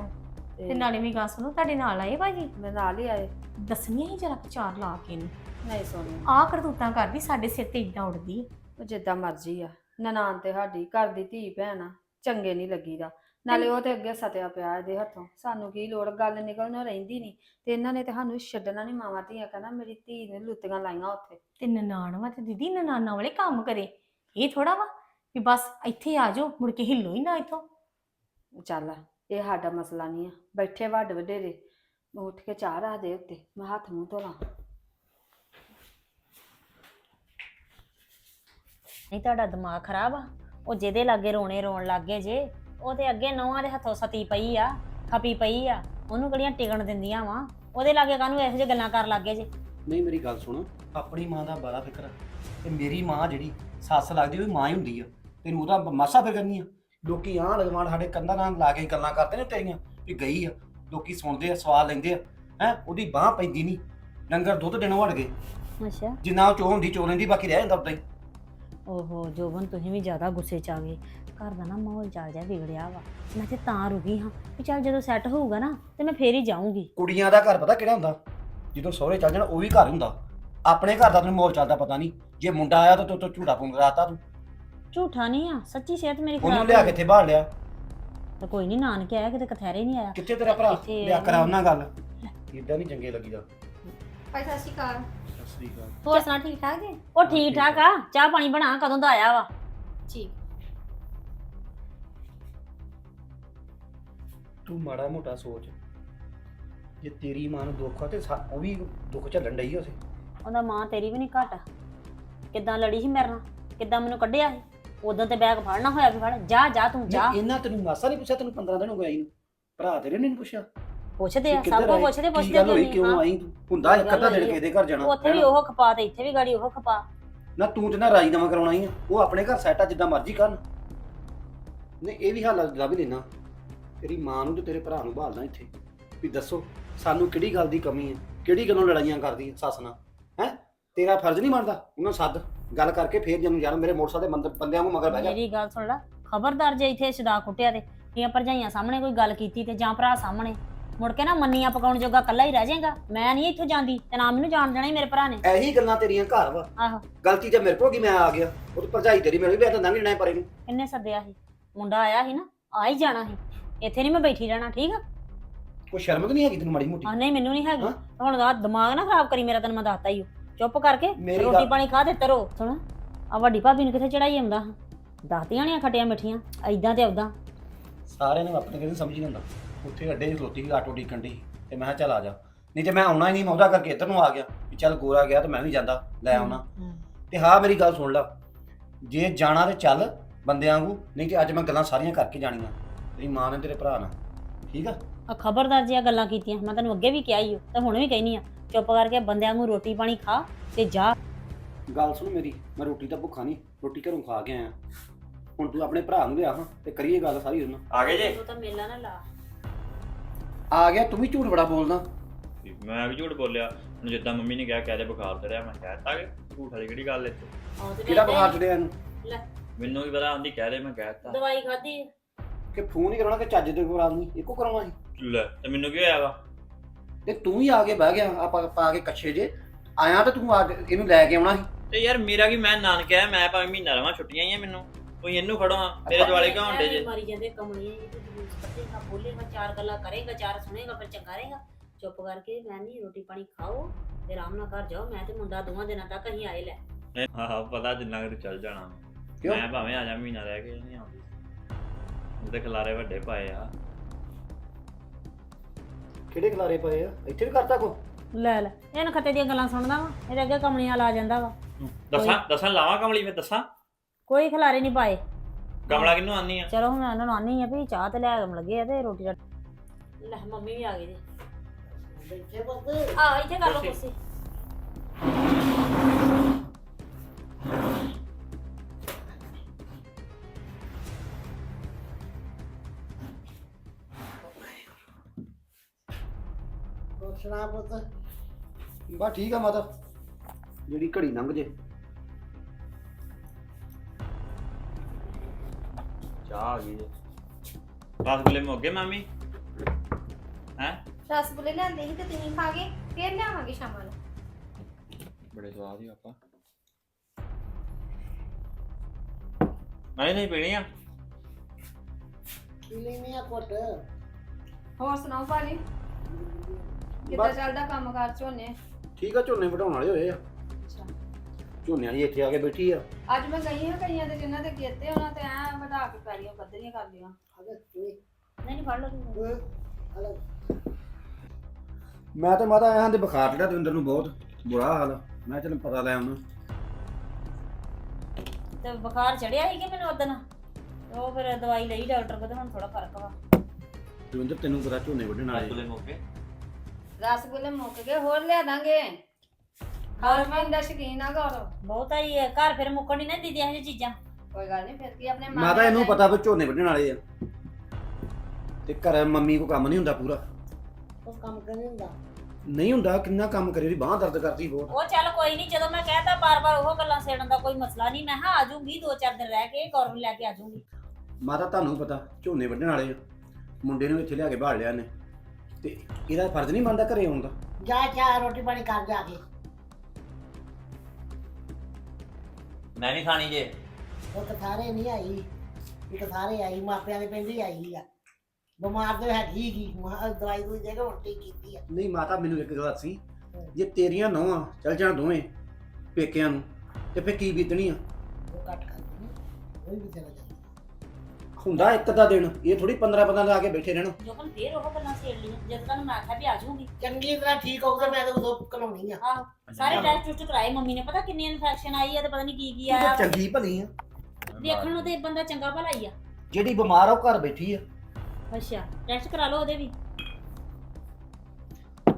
G: ਤੇ ਨਾਲੇ ਵੀ ਗੱਲ ਸੁਣੋ ਤੁਹਾਡੇ ਨਾਲ ਆਏ ਭਾਜੀ?
C: ਮੈਂ ਨਾਲ ਹੀ ਆਏ।
G: ਦੱਸਣੀਆਂ ਹੀ ਜਰਾ ਚਾਰ ਲਾ ਕੇ ਇਹਨੂੰ।
C: ਨਹੀਂ ਸੁਣੀ
G: ਆਹ ਕਰਤੂਤਾਂ ਕਰਦੀ ਸਾਡੇ ਸਿਰ ਤੇ ਇਦਾਂ ਉੱਡਦੀ।
C: ਉਹ ਜਿੱਦਾਂ ਮਰਜ਼ੀ ਆ। ਨਨਾਣ ਤੇ ਸਾਡੀ ਘਰ ਦੀ ਧੀ ਭੈਣ ਆ ਚੰਗੇ ਨਹੀਂ ਲੱਗੀਦਾ। ਨਾਲੇ ਉਹ ਤੇ ਅੱਗੇ ਸਤਿਆ ਪਿਆ ਇਹਦੇ ਹੱਥੋਂ। ਸਾਨੂੰ ਕੀ ਲੋੜ ਗੱਲ ਨਿਕਲਣੋਂ ਰਹਿੰਦੀ ਨਹੀਂ। ਤੇ ਇਹਨਾਂ ਨੇ ਤੇ ਸਾਨੂੰ ਛੱਡਣਾ ਨਹੀਂ ਮਾਵਾਂ ਧੀਆਂ ਕਹਿੰਦਾ ਮੇਰੀ ਧੀ ਨੇ ਲੁੱਤੀਆਂ ਲਾਈਆਂ ਉੱਥੇ।
G: ਤੇ ਨਨਾਣ ਵਾ ਤੇ ਦੀਦੀ ਨਨਾਣਾ ਵਾਲੇ ਕੰਮ ਕਰੇ। ਇਹ ਥੋੜਾ ਵਾ ਵੀ ਬਸ ਇੱਥੇ ਆ ਜਾਓ ਮੁੜ ਕੇ ਹਿੱਲੋ ਹੀ ਨਾ ਇੱਥੋਂ।
C: ਚੱਲ ਇਹ ਸਾਡਾ ਮਸਲਾ ਨਹੀਂ ਆ। ਬੈਠੇ ਵੱਡ ਵਡੇਰੇ ਉੱਠ ਕੇ ਚਾਹ ਰੱਖ ਦੇ ਉੱਤੇ ਮੈਂ ਹੱਥ ਮੂੰਹ ਧੋਲਾਂ
E: ਨਹੀਂ ਤੁਹਾਡਾ ਦਿਮਾਗ ਖਰਾਬ ਆ। ਉਹ ਜਿਹਦੇ ਲਾਗੇ ਰੋਣੇ ਰੋਣ ਲੱਗੇ ਜੇ ਉਹ ਤੇ ਅੱਗੇ ਨੌਆਂ ਦੇ ਹੱਥੋਂ ਸਤੀ ਪਈ ਆ ਖਪੀ ਪਈ ਆ ਉਹਨੂੰ ਕਿਹੜੀਆਂ ਟਿਕਣ ਦਿੰਦੀਆਂ ਵਾ? ਉਹਦੇ ਲਾਗੇ ਕਾਹਨੂੰ ਇਹੋ ਜਿਹੀ ਗੱਲਾਂ ਕਰਨ ਲੱਗੇ ਜੇ?
D: ਨਹੀਂ ਮੇਰੀ ਗੱਲ ਸੁਣ। ਆਪਣੀ ਮਾਂ ਦਾ ਬੜਾ ਫਿਕਰ ਆ। ਤੇ ਮੇਰੀ ਮਾਂ ਜਿਹੜੀ ਸੱਸ ਲੱਗਦੀ ਉਹ ਮਾਂ ਹੀ ਹੁੰਦੀ ਆ। ਤੈਨੂੰ ਉਹਦਾ ਮਾਸਾ ਫਿਕਰ ਨਹੀਂ ਆ? ਲੋਕੀ ਆਹ ਲਗਵਾਣ ਸਾਡੇ ਕੰਧਾਂ ਨਾਲ ਲਾ ਕੇ ਗੱਲਾਂ ਕਰਦੇ ਨੇ ਤੇਰੀਆਂ ਵੀ ਗਈ ਆ ਲੋਕੀ ਸੁਣਦੇ ਆ ਸਵਾਲ ਲੈਂਦੇ ਆ ਹੈ ਉਹਦੀ ਬਾਹ ਪੈਂਦੀ ਨਹੀਂ ਡੰਗਰ ਦੁੱਧ ਦੇਣੋਂ ਹਟ ਗਏ।
E: ਅੱਛਾ।
D: ਜਿੰਨਾ ਉਹ ਚੋ ਹੁੰਦੀ ਚੋ ਲੈਂਦੀ ਬਾਕੀ ਰਹਿ ਜਾਂਦਾ ਉਦਾਂ ਹੀ।
E: ਓਹੋ ਜੋਬਨ ਤੁਸੀਂ ਵੀ ਜ਼ਿਆਦਾ ਗੁੱਸੇ ਚ ਆ ਗਏ। ਘਰ ਦਾ ਨਾ ਮਾਹੌਲ ਚੱਲ ਜਾ ਵਿਗੜਿਆ ਵਾ। ਮੈਂ ਤੇ ਤਾਂ ਰੁਕੀ ਹਾਂ ਵੀ ਚੱਲ ਜਦੋਂ ਸੈੱਟ ਹੋਊਗਾ ਨਾ ਤੇ ਮੈਂ ਫੇਰ ਹੀ ਜਾਊਂਗੀ।
D: ਕੁੜੀਆਂ ਦਾ ਘਰ ਪਤਾ ਕਿਹੜਾ ਹੁੰਦਾ? ਜਦੋਂ ਸਹੁਰੇ ਚੱਲ ਜਾਣ ਉਹ ਵੀ ਘਰ ਹੁੰਦਾ। ਆਪਣੇ ਘਰ ਦਾ ਤੈਨੂੰ ਮਾਹੌਲ ਚੱਲਦਾ ਪਤਾ ਨਹੀਂ ਜੇ ਮੁੰਡਾ ਆਇਆ ਤਾਂ ਤੂੰ ਤੂੰ ਝੂੜਾ ਕਰਾਤਾ ਤੂੰ।
E: ਝੂਠਾ ਨਹੀਂ ਆ ਸੱਚੀ ਸਿਹਤ ਮੇਰੀ
D: ਉਹਨੂੰ
E: ਖਰਾਬ
D: ਲਿਆ ਕੇ ਇੱਥੇ ਬਾਹਰ ਲਿਆ?
E: ਤਾਂ ਕੋਈ ਨਹੀਂ ਨਾਨਕੇ ਆਇਆ ਕਿਤੇ ਕਥੈਰੇ ਨਹੀਂ ਆਇਆ।
D: ਕਿੱਥੇ ਤੇਰਾ ਭਰਾ?
E: ਇੱਥੇ
D: ਲਿਆ ਕਰਾ ਉਹਨਾਂ ਗੱਲ। ਇਦਾਂ ਨਹੀਂ ਚੰਗੇ ਲੱਗੀਦਾ।
G: ਭਾਈ ਸਤਿ ਸ਼੍ਰੀ ਅਕਾਲ।
D: ਸਤਿ ਸ੍ਰੀ ਅਕਾਲ।
G: ਹੋਰ ਸੁਣਾ ਠੀਕ ਠਾਕ ਜੀ?
E: ਉਹ ਠੀਕ ਠਾਕ ਆ। ਚਾਹ ਪਾਣੀ ਬਣਾ ਕਦੋਂ ਦਾ ਆਇਆ ਵਾ?
G: ਠੀਕ।
D: ਤੂੰ ਮਾੜਾ ਮੋਟਾ ਸੋਚ। ਜੇ ਤੇਰੀ ਮਾਂ ਨੂੰ ਦੁੱਖ ਆ ਤੇ ਸਾ- ਉਹ ਵੀ ਦੁੱਖ ਝੱਲਣ ਡਈ ਉਸੇ
E: ਉਹਦਾ ਮਾਂ ਤੇਰੀ ਵੀ ਨਹੀਂ ਘਟ। ਕਿੱਦਾਂ ਲੜੀ ਸੀ ਮੇਰੇ ਨਾਲ? ਕਿੱਦਾਂ ਮੈਨੂੰ ਕੱਢਿਆ ਸੀ? ਉਦੋਂ ਤੇ ਬੈਗ ਫੜਨਾ ਹੋਇਆ ਵੀ ਫੜ ਜਾ ਜਾ ਤੂੰ ਜਾ।
D: ਇਹਨਾਂ ਤੈਨੂੰ ਮਾਸਾ ਨਹੀਂ ਪੁੱਛਿਆ ਤੈਨੂੰ 15 ਦਿਨ ਹੋ ਗਏ ਆਈ ਨੂੰ। ਭਰਾ ਤੇਰੇ ਨੇ ਨਹੀਂ ਪੁੱਛਿਆ।
E: ਪੁੱਛਦੇ ਆ ਸਭ ਕੋ? ਪੁੱਛਦੇ ਪੁੱਛਦੇ
D: ਹੋਈ?
E: ਕਿਉਂ
D: ਆਈ ਤੂੰ? ਹੁੰਦਾ ਇੱਕ ਅੱਧਾ ਦਿਨ
E: ਹੋਈ?
D: ਕਿਸੇ ਦੇ ਘਰ ਜਾਣਾ
E: ਉੱਥੇ ਵੀ? ਉਹ ਖਪਾ ਤੇ ਇੱਥੇ ਵੀ ਗਾੜੀ ਉਹ ਖਪਾ।
D: ਨਾ ਤੂੰ ਤੇ ਨਾ ਰਾਜੀਨਾਮਾ ਕਰਾਉਣਾ ਹੀ ਆ। ਉਹ ਆਪਣੇ ਘਰ ਸੈੱਟ ਆ ਜਿੱਦਾਂ ਮਰਜ਼ੀ ਕਰਨ। ਨਹੀਂ ਇਹ ਵੀ ਹਾਲ ਵੀ ਲੈਣਾ। ਤੇਰੀ ਮਾਂ ਨੂੰ ਤੇ ਤੇਰੇ ਭਰਾ ਨੂੰ ਭਾਲਦਾ ਇੱਥੇ। ਵੀ ਦੱਸੋ ਸਾਨੂੰ ਕਿਹੜੀ ਗੱਲ ਦੀ ਕਮੀ ਹੈ ਕਿਹੜੀ ਗੱਲੋਂ ਲੜਾਈਆਂ ਕਰਦੀ ਹੈ ਸੱਸ ਨਾਲ? ਹੈ? ਤੇਰਾ ਫਰਜ਼ ਨਹੀਂ ਬਣਦਾ। ਉਹਨਾਂ ਸੱਦ। ਗੱਲ ਕਰਕੇ ਫੇਰ ਜਨੂੰ ਯਾਰ ਮੇਰੇ ਮੋਟਰਸਾਈਕਲ ਦੇ ਮੰਦ- ਬੰਦਿਆਂ ਨੂੰ ਮਗਰ ਬਹਿ ਜਾ।
E: ਮੇਰੀ ਗੱਲ ਸੁਣ ਲੈ ਖਬਰਦਾਰ ਜੇ ਇੱਥੇ ਛਦਾ ਕੁੱਟਿਆ ਤੇ ਦੀਆਂ ਭਰਜਾਈਆਂ ਸਾਹਮਣੇ ਕੋਈ ਗੱਲ ਕੀਤੀ ਤੇ ਜਾਂ ਭਰਾ ਸਾਹਮਣੇ ਮੁੜ ਕੇ ਨਾ ਮੰਨੀਆਂ ਪਕਾਉਣ ਜੋਗਾ ਕੱਲਾ ਹੀ ਰਹਿ ਜਾਏਗਾ। ਮੈਂ ਨਹੀਂ ਇੱਥੋਂ ਜਾਂਦੀ ਤੇ ਨਾ ਮੈਨੂੰ ਜਾਣ ਦੇਣਾ ਹੀ ਮੇਰੇ ਭਰਾ ਨੇ।
D: ਇਹੀ ਗੱਲਾਂ ਤੇਰੀਆਂ ਘਰ ਵਾ।
E: ਆਹੋ।
D: ਗਲਤੀ ਤੇ ਮੇਰੇ ਕੋਲ ਕੀ ਮੈਂ ਆ ਗਿਆ। ਉਹ ਤੇ ਭਰਜਾਈ ਤੇਰੀ ਮੇਰੇ ਵੀ ਤਾਂ ਲੰਘ ਜਾਣਾ ਪਰੇ ਨੂੰ।
E: ਕਿੰਨੇ ਸੱਦਿਆ ਸੀ ਮੁੰਡਾ ਆਇਆ ਸੀ ਨਾ ਆ ਹੀ ਜਾਣਾ ਸੀ। ਇੱਥੇ ਨਹੀਂ ਮੈਂ ਬੈਠੀ ਰਹਿਣਾ ਠੀਕ ਆ?
D: ਕੋਈ ਸ਼ਰਮ ਤਾਂ ਨਹੀਂ ਹੈਗੀ ਤੈਨੂੰ ਮਾੜੀ ਮੋਟੀ?
E: ਨਹੀਂ ਮੈਨੂੰ ਨਹੀਂ ਹੈਗੀ? ਹੁਣ ਦਾ ਦਿਮਾਗ ਨਾ ਖਰਾਬ ਕਰੀ ਮੇਰਾ ਤੈਨੂੰ ਮੈਂ ਦੱਸਤਾ ਹੀ ਓ। ਚੁੱਪ ਕਰਕੇ
D: ਮੇਰੀ
E: ਰੋਟੀ ਪਾਣੀ ਖਾ ਦੇ ਤਰੋ। ਸੁਣ ਆ ਵੱਡੀ ਭਾਬੀ ਨੂੰ ਕਿੱਥੇ ਚੜਾਈ ਆਉਂਦਾ? ਹਾਂ ਦੱਸਦੀਆਂ ਨਹੀਂ ਖਟੀਆਂ ਮਿੱਠੀਆਂ ਐਦਾਂ ਤੇ ਉਦਾਂ
D: ਸਾਰਿਆਂ ਨੂੰ ਆਪਣੇ ਕਿਹਨੂੰ ਸਮਝ ਨਹੀਂ ਹੁੰਦਾ ਉੱਥੇ ਅੱਡੇ 'ਚ ਖਲੋਤੀ ਸੀ ਆਟੋ ਡੀਕਣ ਦੀ ਤੇ ਮੈਂ ਕਿਹਾ ਚੱਲ ਆ ਜਾ। ਨਹੀਂ ਤੇ ਮੈਂ ਆਉਣਾ ਹੀ ਨਹੀਂ ਮੈਂ ਉਹਦਾ ਕਰਕੇ ਇੱਧਰ ਨੂੰ ਆ ਗਿਆ। ਵੀ ਚੱਲ ਗੋਰਾ ਗਿਆ ਤੇ ਮੈਂ ਵੀ ਜਾਂਦਾ ਲੈ ਆਉਣਾ। ਤੇ ਹਾਂ ਮੇਰੀ ਗੱਲ ਸੁਣ ਲਾ। ਜੇ ਜਾਣਾ ਤੇ ਚੱਲ ਬੰਦਿਆਂ ਵਾਂਗੂ ਨਹੀਂ ਤੇ ਅੱਜ ਮੈਂ ਗੱਲਾਂ ਸਾਰੀਆਂ ਕਰਕੇ ਜਾਣੀਆਂ। ਤੇਰੀ ਮਾਂ ਨੇ ਤੇਰੇ ਭਰਾ ਨਾਲ। ਠੀਕ ਆ?
E: ਆ ਖਬਰਦਾਰ ਜਿਹੀਆਂ ਗੱਲਾਂ ਕੀਤੀਆਂ। ਮੈਂ ਤੈਨੂੰ ਅੱਗੇ ਵੀ ਕਿਹਾ ਹੀ ਹੋ ਤੇ ਹੁਣ ਵੀ ਕਹਿਨੀ ਆ ਚੁੱਪ ਕਰਕੇ ਬੰਦਿਆਂ ਨੂੰ ਰੋਟੀ ਪਾਣੀ ਖਾ ਤੇ ਜਾ।
D: ਗੱਲ ਸੁਣ ਮੇਰੀ ਮੈਂ ਰੋਟੀ ਤਾਂ ਭੁੱਖਾ ਨਹੀਂ ਰੋਟੀ ਘਰੋਂ ਖਾ ਕੇ ਆਇਆ। ਹੁਣ ਤੂੰ ਆਪਣੇ ਭਰਾ ਨੂੰ ਲਿਆ ਹਾਂ ਤੇ ਕਰੀਏ ਗੱਲ ਸਾਰੀ ਉਹਨਾਂ
A: ਆ ਗਏ ਜੇ?
E: ਤੂੰ ਤਾਂ ਮੇਲਾ ਨਾ ਲਾ।
D: ਆ ਗਿਆ ਤੂੰ ਵੀ ਝੂਠ ਬੜਾ ਬੋਲਦਾ।
A: ਮੈਂ ਵੀ ਝੂਠ ਬੋਲਿਆ। ਹੁਣ ਜਿੱਦਾਂ ਮੰਮੀ ਨੇ ਕਿਹਾ ਕਹਿ ਦੇ ਬੁਖਾਰ ਚੜਿਆ ਮੈਂ ਕਹਿਤਾ ਕਿ ਝੂਠ ਵਾਲੀ ਕਿਹੜੀ ਗੱਲ ਇੱਥੇ?
D: ਕਿਹੜਾ ਬੁਖਾਰ ਚੜਿਆ ਇਹਨੂੰ?
A: ਮੈਨੂੰ ਵੀ ਪਤਾ ਆਂਦੀ ਕਹਿ ਦੇ ਮੈਂ ਕਹਿਤਾ
E: ਦਵਾਈ ਖਾਧੀ?
D: ਕਿ ਫੋਨ ਹੀ ਕਰਾਉਣਾ ਕਿ ਚੱਜ ਦੇ ਕੋਲ ਆਦਮੀ ਇੱਕੋ ਕਰਾਉਣਾ ਸੀ।
A: ਲੈ ਤੇ ਮੈਨੂੰ ਕੀ ਹੋਇਆ ਵਾ
D: ਤੇ ਤੂੰ ਹੀ ਆ ਕੇ ਬਹਿ ਗਿਆ ਆਪਾਂ ਪਾ ਕੇ ਕੱਛੇ ਜੇ। ਆਇਆ ਤਾਂ ਤੂੰ ਆ ਕੇ ਇਹਨੂੰ ਲੈ ਕੇ ਆਉਣਾ ਸੀ।
A: ਤੇ ਯਾਰ ਮੇਰਾ ਕੀ ਮੈਂ ਨਾਨਕ ਆਇਆ ਮੈਂ ਭਾਵੇਂ ਮਹੀਨਾ ਰਵਾਂ ਛੁੱਟੀਆਂ ਹੀ ਆ ਮੈਨੂੰ। ਕੋਈ ਇਹਨੂੰ ਖੜੋ ਹਾਂ ਮੇਰੇ ਦੁਆਲੇ ਕਿਉਂ ਹੁੰਦੇ ਜੇ।
E: ਮਾਰੀ ਜਾਂਦੇ ਕਮਲੀਆਂ ਜੀ ਤੇ ਜਲੂਸ ਕੱਢੇਗਾ ਬੋਲੇਗਾ ਚਾਰ ਗੱਲਾਂ ਕਰੇਗਾ ਚਾਰ ਸੁਣੇਗਾ ਫਿਰ ਚੰਗਾ ਰਹੇਗਾ। ਚੁੱਪ ਕਰਕੇ ਮੈਂ ਨਹੀਂ ਰੋਟੀ ਪਾਣੀ ਖਾਓ ਤੇ ਆਰਾਮ ਨਾਲ ਘਰ ਜਾਓ ਮੈਂ ਤੇ ਮੁੰਡਾ ਦੋਵਾਂ ਦਿਨਾਂ ਤੱਕ ਅਸੀਂ ਆਏ ਲੈ।
A: ਹਾਂ ਹਾਂ ਪਤਾ ਜਿੰਨਾ ਕਿ ਚੱਲ ਜਾਣਾ।
D: ਕਿਉਂ?
A: ਮੈਂ ਭਾਵੇਂ ਆ ਜਾ ਮਹੀਨਾ ਰਹਿ ਕੇ ਨਹੀਂ ਆਉਂਦੀ। ਉਹਦੇ ਖਲਾਰੇ ਵੱਡੇ ਪਾਏ ਆ।
D: ਕਿਹੜੇ ਖਲਾਰੇ ਪਏ ਆ? ਇੱਥੇ ਵੀ ਕਰਤਾ ਕੋ
E: ਲੈ ਲੈ ਇਹਨ ਖੱਤੇ ਦੀਆਂ ਗੱਲਾਂ ਸੁਣਦਾ ਵਾ ਇਹਦੇ ਅੱਗੇ ਕਮਲੀਆਂ ਲਾ ਜਾਂਦਾ ਵਾ।
A: ਦੱਸਾਂ ਦੱਸਾਂ ਲਾਵਾਂ ਕਮਲੀ ਮੈਂ ਦੱਸਾਂ?
E: ਕੋਈ ਖਿਲਾਰੇ ਨਹੀਂ ਪਾਏ।
A: ਕਮਲਾ ਕਿੰਨੂੰ ਆਨੀ ਆ?
E: ਚਲੋ ਹੁਣ ਇਹਨਾਂ ਨੂੰ ਆਨੀ ਆ ਵੀ ਚਾਹ ਤੇ ਲੈ ਆਉਣ ਲੱਗੇ ਆ ਤੇ ਰੋਟੀ ਦਾ ਲੈ ਮੰਮੀ ਵੀ ਆ ਗਈ ਜੀ।
F: ਬੈਠੇ
E: ਆ ਇੱਥੇ ਕਰ ਲਓ
A: ਕੁਰਸੀ।
F: ਸੁਣਾ ਪੁੱਤ।
D: ਬਾ ਠੀਕ ਆ ਮਾਤਾ। ਜਿਹੜੀ ਘੜੀ ਲੰਘ ਜੇ।
A: ਚਾਹ ਆ ਗਈ ਜੇ। ਰਸਗੁੱਲੇ ਮੋਗੇ ਮਾਮੀ? ਹੈ?
H: ਰਸਗੁੱਲੇ ਲਿਆਂਦੇ ਸੀ ਤੇ ਤੁਸੀਂ ਖਾ ਗਏ ਫੇਰ ਲਿਆਵਾਂਗੇ ਸ਼ਾਮਾਂ ਨੂੰ।
A: ਬੜੇ ਸਵਾਦ ਹੀ ਆਪਾਂ। ਨਹੀਂ ਨਹੀਂ ਪੀਣੀ ਆ
F: ਕੀ ਲੈਣੀ ਆ ਪੁੱਤ
C: ਹੋਰ ਸੁਣਾਓ ਭਾਜੀ? ਕਿੱਦਾਂ ਚੱਲਦਾ ਕੰਮ ਕਾਰ ਝੋਨੇ?
D: ਠੀਕ ਆ ਝੋਨੇ ਵਢਾਉਣ ਵਾਲੇ ਹੋਏ ਆ। ਝੋਨੇ ਵਾਲੀ ਇੱਥੇ ਆ ਕੇ ਬੈਠੀ ਆ।
C: ਅੱਜ ਮੈਂ ਗਈ ਹਾਂ ਕਈਆਂ ਦੇ ਜਿਨ੍ਹਾਂ ਦੇ ਕੀਤੇ ਉਹਨਾਂ ਤੇ ਐ ਵਧਾ ਕੇ ਪੈਲੀਆਂ ਬੱਦਲੀਆਂ ਕਰ ਲੀਆਂ
F: ਅਗਰ ਤੂੰ।
E: ਨਹੀਂ ਨਹੀਂ ਫੜ ਲਓ ਤੁਸੀਂ।
F: ਅਲੱਗ
D: ਮੈਂ ਤਾਂ ਮਾਤਾ ਆਇਆ ਤੇ ਬੁਖਾਰ ਚੜਿਆ ਦਵਿੰਦਰ ਨੂੰ ਬਹੁਤ ਬੁਰਾ ਹਾਲ ਆ। ਮੈਂ ਚੱਲ ਪਤਾ ਲੈ ਆਉਣਾ।
E: ਤੇ ਬੁਖਾਰ ਚੜਿਆ ਸੀ ਕਿ ਮੈਨੂੰ ਉਦੋਂ ਉਹ ਫਿਰ ਦਵਾਈ ਲਈ ਡਾਕਟਰ ਕੋਲ ਤੇ ਹੁਣ ਥੋੜਾ ਫ਼ਰਕ ਵਾ।
D: ਦਵਿੰਦਰ ਤੈਨੂੰ ਪਤਾ ਝੋਨੇ ਵੱਢਣ ਵਾਲੇ
A: ਮੋਗੇ
C: ਰਸਗੁੱਲੇ ਮੁੱਕ ਗਏ ਹੋਰ ਲਿਆ ਦਾਂਗੇ। ਖਾਣ ਪੀਣ ਦਾ ਸ਼ੌਕੀਨ ਆ ਗੌਰਵ।
E: ਬਹੁਤਾ ਹੀ ਹੈ, ਘਰ ਫਿਰ ਮੁੱਕਣ ਨਹੀਂ ਨਾ ਦਿੰਦੀ ਇਹੋ ਚੀਜ਼ਾਂ।
C: ਕੋਈ ਗੱਲ ਨਹੀਂ ਫਿਰ ਕੀ ਆਪਣੇ ਮਨ
D: ਮਾਤਾ ਇਹਨੂੰ ਪਤਾ ਵੀ ਝੋਨੇ ਵੱਢਣ ਵਾਲੇ ਆ। ਤੇ ਘਰ ਮੰਮੀ ਕੋ ਕੰਮ ਨਹੀਂ ਹੁੰਦਾ ਪੂਰਾ।
F: ਉਹ ਕੰਮ ਕਰ ਨਹੀਂ ਹੁੰਦਾ?
D: ਨਹੀਂ ਹੁੰਦਾ ਕਿੰਨਾ ਕੰਮ ਕਰੇ ਉਹਦੀ ਬਾਹ ਦਰਦ ਕਰਦੀ ਬਹੁਤ।
E: ਉਹ ਚੱਲ ਕੋਈ ਨਹੀਂ ਜਦੋਂ ਮੈਂ ਕਹਿਤਾ ਬਾਰ-ਬਾਰ ਉਹ ਗੱਲਾਂ ਛੇੜਨ ਦਾ ਕੋਈ ਮਸਲਾ ਨਹੀਂ ਮੈਂ ਹਾਂ ਆ ਜਾਊਂਗੀ ਦੋ ਚਾਰ ਦਿਨ ਰਹਿ ਕੇ ਕੌਰਨ ਲੈ ਕੇ ਆ ਜਾਊਂਗੀ
D: ਮਾਤਾ ਤੁਹਾਨੂੰ ਪਤਾ ਝੋਨੇ ਵੱਢਣ ਵਾਲੇ ਆ। ਮੁੰਡੇ ਨੂੰ ਇੱਥੇ ਲਿਆ ਕੇ ਬਾੜ ਲਿਆ ਨੇ ਤੇ ਇਹਦਾ ਫਰਜ਼ ਨਹੀਂ ਬਣਦਾ ਘਰੇ ਆਉਣ ਦਾ।
F: ਜਾ ਚਾਹ ਰੋਟੀ ਪਾਣੀ ਕਰ ਜਾ ਕੇ।
A: ਮੈਂ ਨਹੀਂ ਖਾਣੀ ਜੇ।
F: ਉਹ ਤਾਂ ਸਾਰੇ ਨਹੀਂ ਆਈ। ਇੱਕ ਸਾਰੇ ਆਈ ਮਾਪਿਆਂ ਦੇ ਪਿੰਡ ਹੀ ਆਈ ਆ। ਬਿਮਾਰ ਤੇ ਹੈਗੀ ਹੀ ਮਾ ਦਵਾਈ ਦੂਈ ਦੇ ਕੇ ਉਲਟੀ ਕੀਤੀ ਆ।
D: ਨਹੀਂ ਮਾਤਾ ਮੈਨੂੰ ਇੱਕ ਗੱਲ ਸੀ ਜੇ ਤੇਰੀਆਂ ਨੌਆਂ ਚੱਲ ਜਾਣ ਦੋਵੇਂ ਪੇਕਿਆਂ ਨੂੰ ਤੇ ਫੇ ਕੀ ਬੀਤਣੀ ਆ?
F: ਉਹ ਕੱਟ ਕਰ ਦਿੰਦੀ ਉਹ ਵੀ ਚਲਾ ਜਾਂਦਾ
D: ਹੁੰਦਾ ਇੱਕ ਦਾ ਦਿਨ ਇਹ ਥੋੜੀ 15 15 ਲਾ ਕੇ ਬੈਠੇ ਰਹਿਣ।
E: ਜੋਕਨ ਫੇਰ ਉਹ ਗੱਲਾਂ ਛੇੜ ਲਈਆਂ ਜਦੋਂ ਤੁਹਾਨੂੰ ਮੈਂ ਆਖਿਆ ਵੀ ਆ ਜਾਊਂਗੀ।
F: ਚੰਗੀ ਤਰ੍ਹਾਂ ਠੀਕ ਹੋਊ ਤਾਂ ਮੈਂ ਤਾਂ ਉਦੋਂ ਕਲਾਉਣੀ ਆ।
E: ਆਹੋ ਸਾਰੇ ਟੈਸਟ ਟੁਸਟ ਕਰਾਏ ਮੰਮੀ ਨੇ ਪਤਾ ਕਿੰਨੀ ਇਨਫੈਕਸ਼ਨ ਆਈ ਹੈ ਤੇ ਪਤਾ ਨਹੀਂ ਕੀ ਕੀ
D: ਤੂੰ ਤਾਂ
E: ਆਇਆ।
D: ਚੰਗੀ ਭਲੀ ਆ।
E: ਦੇਖਣ ਨੂੰ ਤੇ ਬੰਦਾ ਚੰਗਾ ਭਲਾ ਹੀ ਆ।
D: ਜਿਹੜੀ ਬਿਮਾਰ ਆ ਉਹ ਘਰ ਬੈਠੀ ਆ।
E: ਅੱਛਾ ਟੈਸਟ ਕਰਾ ਲਓ ਉਹਦੇ ਵੀ।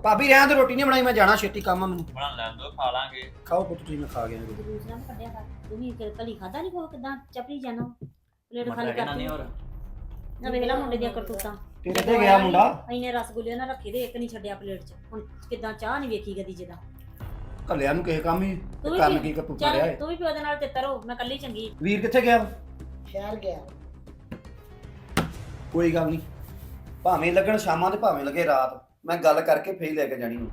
D: ਭਾਬੀ ਰਹਿਣ ਤੇ ਰੋਟੀ ਨਹੀਂ ਬਣਾਈ ਮੈਂ ਜਾਣਾ ਛੇਤੀ ਕੰਮ ਆ ਮੈਨੂੰ।
A: ਬਣਾ ਲੈਣ ਦੋ ਖਾ ਲਾਂਗੇ।
D: ਖਾਓ ਪੁੱਤ ਤੁਸੀਂ ਮੈਂ ਖਾ ਗਿਆ।
E: ਜਲੂਸ ਨਾ ਕੱਢਿਆ ਕਰ ਤੂੰ ਵੀ ਖਾਦਾ ਨਹੀਂ ਕੋ ਕਿਦਾਂ? ਚਪਲੀ ਜਾਣਾ ਪਲੇਟ
A: ਮਟਰ
E: ਖਾਲੀ
A: ਕਹਿਣਾ ਨਹੀਂ
E: ਕਰਤੀ।
A: ਹੋਰ?
E: ਨਾ ਵੇਖ ਲੈ ਮੁੰਡੇ ਦੀਆਂ ਕਰਤੂਤਾਂ।
D: ਤੇਰੇ ਤੇ ਗਿਆ ਮੁੰਡਾ?
E: ਇੰਨੇ ਰਸਗੁੱਲੇ ਨਾ ਰੱਖੇ ਤੇ ਇੱਕ ਨਹੀਂ ਛੱਡਿਆ ਪਲੇਟ 'ਚ। ਹੁਣ ਕਿਦਾਂ ਚਾਹ ਨਹੀਂ ਵੇਖੀ ਕਦੀ ਜਿੱਦਾਂ
D: ਕੱਲਿਆਂ ਨੂੰ ਕਿਸੇ ਕੰਮ ਹੀ
E: ਤੂੰ ਵੀ
D: ਕਰਨ
E: ਕੀ-
D: ਕੀ ਕਤੂਤਾ ਰਿਹਾ
E: ਚੱਲ
D: ਏ?
E: ਤੂੰ ਵੀ ਪਿਓ ਦੇ ਨਾਲ ਤਿੱਤਰ ਹੋ ਮੈਂ ਕੱਲੀ ਚੰਗੀ
D: ਵੀਰ ਕਿੱਥੇ ਗਿਆ?
F: ਸ਼ਹਿਰ ਗਿਆ।
D: ਕੋਈ ਗੱਲ ਨਹੀਂ। ਭਾਵੇਂ ਲੱਗਣ ਸ਼ਾਮਾਂ ਤੇ ਭਾਵੇਂ ਲੱਗੇ ਰਾਤ ਮੈਂ ਗੱਲ ਕਰਕੇ ਫੇਰ ਲੈ ਕੇ ਜਾਣੀ ਹੁਣ।